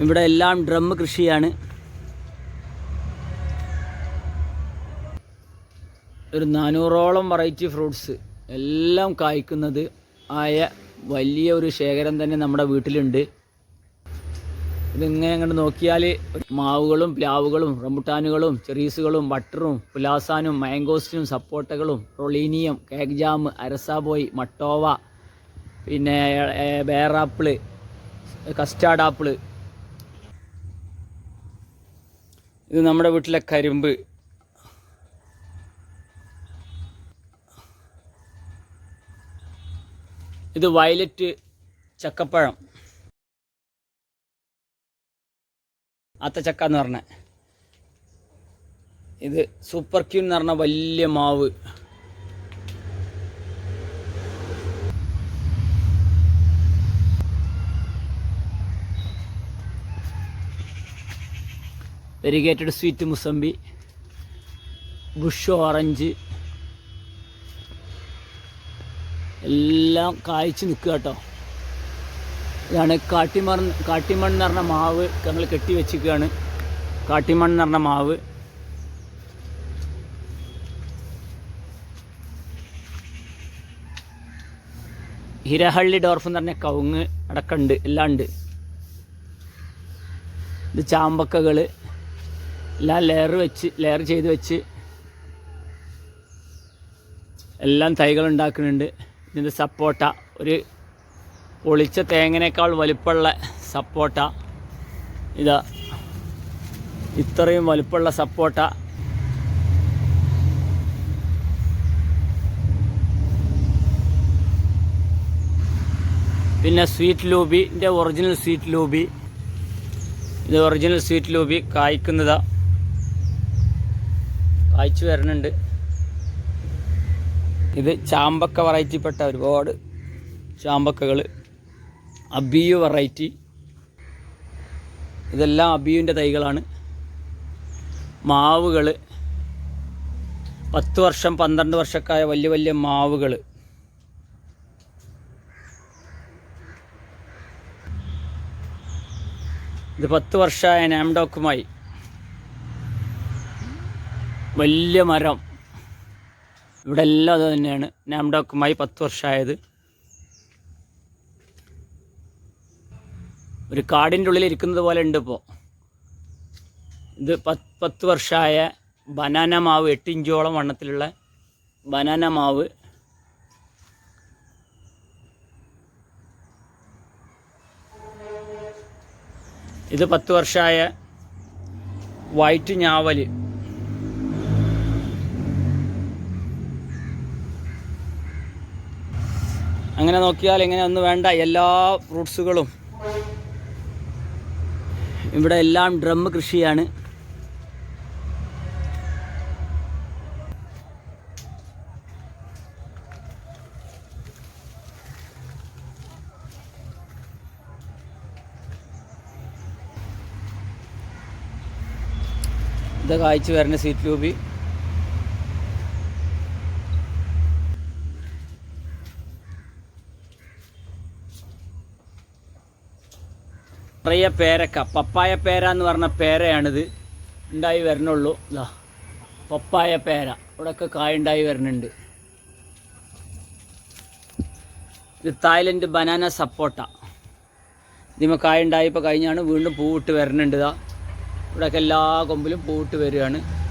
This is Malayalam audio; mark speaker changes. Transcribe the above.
Speaker 1: ഇവിടെ എല്ലാം ഡ്രം കൃഷിയാണ്. ഒരു നാനൂറോളം വെറൈറ്റി ഫ്രൂട്ട്സ് എല്ലാം കായ്ക്കുന്നത് ആയ വലിയ ഒരു ശേഖരം തന്നെ നമ്മുടെ വീട്ടിലുണ്ട്. ഇതിങ്ങനെ അങ്ങോട്ട് നോക്കിയാൽ മാവുകളും പ്ലാവുകളും റംബുട്ടാനുകളും ചെറീസുകളും ബട്ടറും പുലാസാനും മാംഗോസ്റ്റിനും സപ്പോട്ടകളും റൊളീനിയം കേക്ക് ജാം അരസാബോയ് മട്ടോവ പിന്നെ ബേറാപ്പിൾ കസ്റ്റാർഡ് ആപ്പിൾ ഇത് നമ്മുടെ വീട്ടിലെ കരിമ്പ്. ഇത് വയലറ്റ് ചക്കപ്പഴം. ആത്തച്ചക്ക എന്ന് പറഞ്ഞ. ഇത് സൂപ്പർ ക്യൂൻ എന്ന് പറഞ്ഞ വലിയ മാവ്. Variegated sweet mosambi bush orange എല്ലാം കായ്ച്ച് നിൽക്കുക കേട്ടോ. ഇതാണ് കാട്ടിമൺ കാട്ടിമൺ എന്ന് പറഞ്ഞ മാവ് ഞങ്ങൾ കെട്ടി വെച്ചിരിക്കുകയാണ്. കാട്ടിമൺ എന്ന് പറഞ്ഞ മാവ്. ഹിരഹള്ളി ഡോർഫ് എന്ന് പറഞ്ഞ കവുങ്ങ് അടക്കമുണ്ട് എല്ലാം ഉണ്ട്. ഇത് ചാമ്പക്കകൾ എല്ലാം ലെയർ വെച്ച് ലെയർ ചെയ്ത് വെച്ച് എല്ലാം തൈകൾ ഉണ്ടാക്കുന്നുണ്ട്. ഇതിന്റെ സപ്പോട്ട ഒരു പൊളിച്ച തേങ്ങനേക്കാൾ വലിപ്പമുള്ള സപ്പോട്ട ഇതാ. ഇത്രയും വലിപ്പമുള്ള സപ്പോട്ട പിന്നെ സ്വീറ്റ് ലൂബിന്റെ ഒറിജിനൽ സ്വീറ്റ് ലൂബി ഇത് ഒറിജിനൽ സ്വീറ്റ് ലൂബി കായ്ക്കുന്നതാ. കായ്ച്ചു വരുന്നുണ്ട്. ഇത് ചാമ്പക്ക വെറൈറ്റിപ്പെട്ട ഒരുപാട് ചാമ്പക്കകൾ. അബിയു വെറൈറ്റി ഇതെല്ലാം അബിയുവിന്റെ തൈകളാണ്. മാവുകൾ. പത്ത് വർഷം പന്ത്രണ്ട് വർഷക്കായ വലിയ വലിയ മാവുകൾ. ഇത് പത്ത് വർഷമായ നാംഡോക്കുമായി വലിയ മരം. ഇവിടെ എല്ലാം അത് തന്നെയാണ്. നാംഡോക്കുമായി പത്ത് വർഷമായത്. ഒരു കാടിന്റെ ഉള്ളിൽ ഇരിക്കുന്നത് പോലെ ഉണ്ട് ഇപ്പോൾ ഇത് പത്ത് പത്ത് വർഷമായ ബനാന മാവ് എട്ടിഞ്ചോളം വണ്ണത്തിലുള്ള ബനാന മാവ്. ഇത് പത്ത് വർഷമായ വൈറ്റ് ഞാവൽ. അങ്ങനെ നോക്കിയാൽ ഇങ്ങനെ ഒന്നും വേണ്ട. എല്ലാ ഫ്രൂട്ട്സുകളും ഇവിടെ എല്ലാം ഡ്രം കൃഷിയാണ്. ഇത് കായ്ച്ചു വരുന്ന സീറ്റ് ലൂബി നിറയെ പേരക്ക. പപ്പായ പേര എന്ന് പറഞ്ഞ പേരയാണിത്. ഉണ്ടായി വരണുള്ളൂ. ഇതാ പപ്പായ പേര. ഇവിടെയൊക്കെ കായ ഉണ്ടായി വരുന്നുണ്ട് ഇത് തായ്ലൻഡ് ബനാന സപ്പോട്ട. ഇതിമ കായ ഉണ്ടായപ്പോൾ കഴിഞ്ഞാണ്. വീണ്ടും പൂവിട്ട് വരുന്നുണ്ട് ഇതാ ഇവിടെയൊക്കെ എല്ലാ കൊമ്പിലും പൂവിട്ട് വരികയാണ്.